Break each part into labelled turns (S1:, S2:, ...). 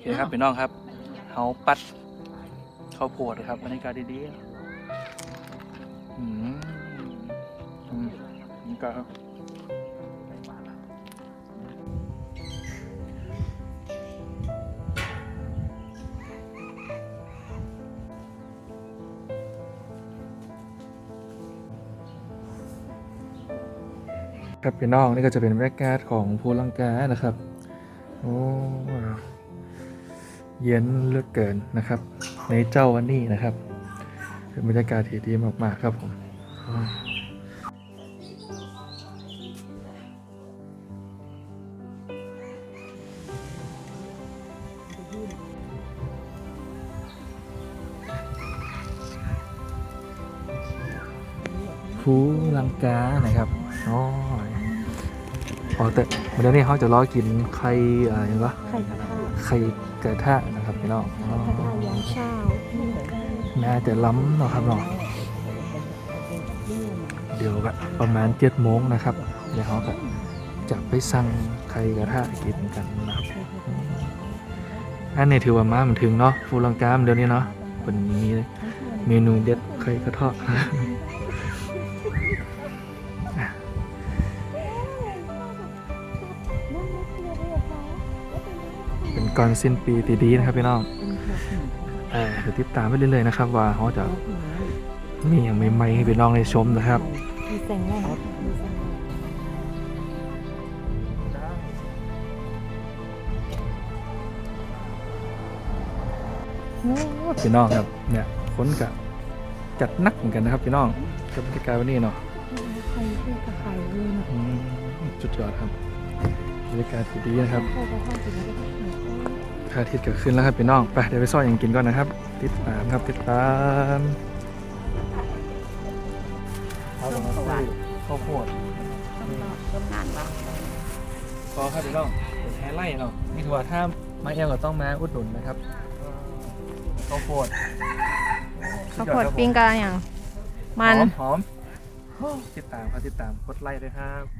S1: เคครับพี่น้องครับเฮาปัดข้าวโพดครับบรรยากาศดีๆอืมอืมนี่ก็ครับครับพี่น้องนี่ก็จะเป็นบรรยากาศของภูลังกานะครับ โอ้ เย็นเหลือกเกินนะครับ ในเจ้าวันนี้นะครับเป็นบรรยากาศที่ดีมาก ๆ ครับผมอืมภูลังกานะครับ อ๋อ อ๋อแต่เดี๋ยวนี้เขาจะรอกินไข่อะไรอย่างวะ
S2: ไข่กระทะ
S1: ไข่กระทะนะครับพี่น้องอ๋อก
S2: ระทะยามเช้า
S1: น่าจะล้ำเนาะครับเนาะเดี๋ยวก็ประมาณเจ็ดโมงนะครับเดี๋ยวเขาก็จะไปสั่งไข่กระทะกินกันนะครับอืมอันนี้ถือว่ามามันถึงเนาะฟูลังกามเดี๋ยวนี้เนาะเป็นมีเมนูเด็ดไข่กระทะอะ เป็นก่อนสิ้นปีตีดีนะครับพี่น้องเออเดี๋ยวติดตามไปเรื่อยๆนะครับ ว่าเขาจะมีอย่างใหม่ๆให้พี่น้องได้ชมนะครับ
S2: มีแสงแรกมีแสงแรก
S1: พี่น้องครับเนี่ยคนกับจัดหนักเหมือนกันนะครับพี่น้องกับบรรยากาศวันนี้เนาะ
S2: ไข่เพื่อกระไข่เลยนะ
S1: อืมสุดยอดครับ บรรยากาศที่ดีนะครับ
S2: ไข่กระทะกินแล้วก็ต้องไข่
S1: พระอาทิตย์เกิดขึ้นแล้วครับพี่น้องไปเดี๋ยวไปซ่อนอย่างกินก่อนนะครับ ติดตามครับติดตามข้าวข้าวโพด
S2: ต้มนานปะ
S1: พอครับพี่น้องเป็นแฮไล่เนาะมีถือว่าถ้ามาเอลก็ต้องมาอุดหนุนนะครับข้าวโพด
S2: ข้าวโพดปิ้งกะอย่างมัน
S1: หอมหอมติดตามครับติดตามกดไลค์ด้วยครับ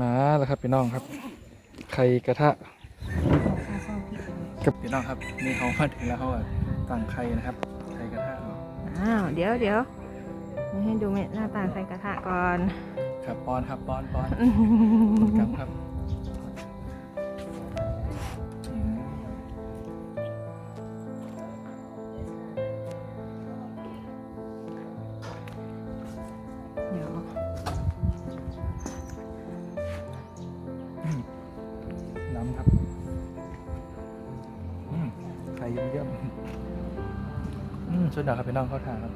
S1: มาแล้วครับพี่น้องครับ ไข่กระทะกับพี่น้องครับนี่เขามาถึงแล้วเขาก็ตั้งไข่นะครับไข่กระทะเนาะ
S2: อ้าวเดี๋ยวเดี๋ยวให้ดูหน้าตาไข่กระทะก่อน
S1: ครับปอนครับปอนปอนกำครับ อืมไข่เยี่ยมๆอืมสุดยอดครับพี่น้องเข้าทางครับ